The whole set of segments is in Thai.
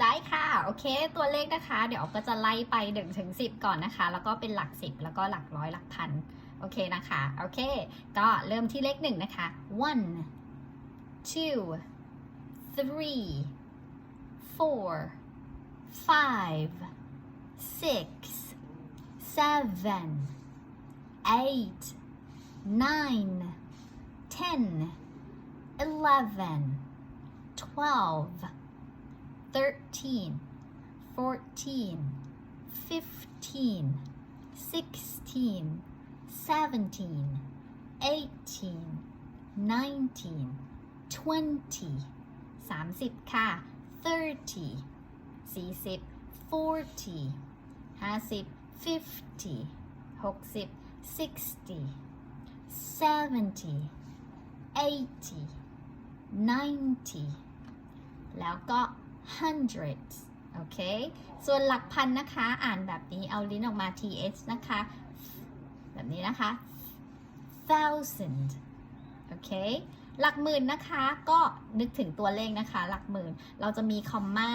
ได้ค่ะ โอเค ตัวเลขนะคะ เดี๋ยวก็จะไล่ไป1ถึง10 ก่อนนะคะ แล้วก็เป็นหลัก 10 แล้วก็หลักร้อยหลักพัน โอเคนะคะ โอเค ก็เริ่มที่เลขหนึ่งนะคะ one two three four five six seven eight nine ten eleven twelve thirteen fourteen fifteen sixteen seventeen eighteen nineteen twenty สามสิบค่ะ thirty สี่สิบ forty ห้าสิบ fifty หกสิบ sixty seventy eighty ninety แล้วก็ hundred โอเค ส่วนหลักพันนะคะ อ่านแบบนี้ เอาลิ้นออกมา th นะคะ แบบนี้นะคะ thousand โอเค หลักหมื่นนะคะ ก็นึกถึงตัวเลขนะคะ หลักหมื่น เราจะมีคอมมา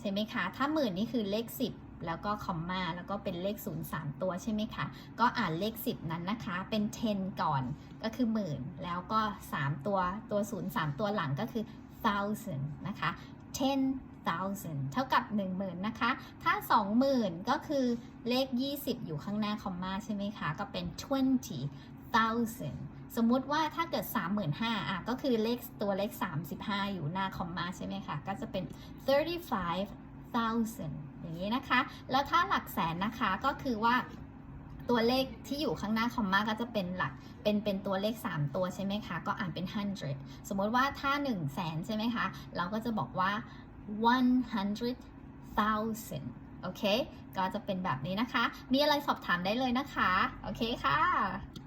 ใช่ไหมคะ ถ้าหมื่นนี่คือเลข 10 แล้วก็คอมมาแล้วก็เป็นเลข 0 3 ตัวใช่ไหมคะ ก็อ่านเลข 10 นั้นนะคะ เป็น 10 ก่อน ก็คือหมื่น แล้วก็ 3 ตัว ตัว 0 3 ตัวหลังก็คือ thousand นะคะ10,000เท่ากับ 10,000นะคะ ถ้า 20,000 ก็คือเลข 20 อยู่ข้างหน้าคอมมาใช่ไหมคะ ก็เป็น20,000สมมุติว่าถ้าเกิด 35,000อะก็คือเลขตัวเลข 35 อยู่หน้าคอมมาใช่ไหมคะ ก็จะเป็น 35,000 อย่างนี้นะคะ แล้วถ้าหลักแสนนะคะก็คือว่า ตัวเลขที่อยู่ข้างหน้าคอมมาก็จะเป็นหลัก เป็นเป็นตัวเลข 3 ตัวใช่ไหมคะ ก็อ่านเป็น 100 สมมติว่าถ้า 1 0 0 0 0แสนใช่ไหมคะ เราก็จะบอกว่า 100,000โอเค ก็จะเป็นแบบนี้นะคะ มีอะไรสอบถามได้เลยนะคะ โอเคค่ะ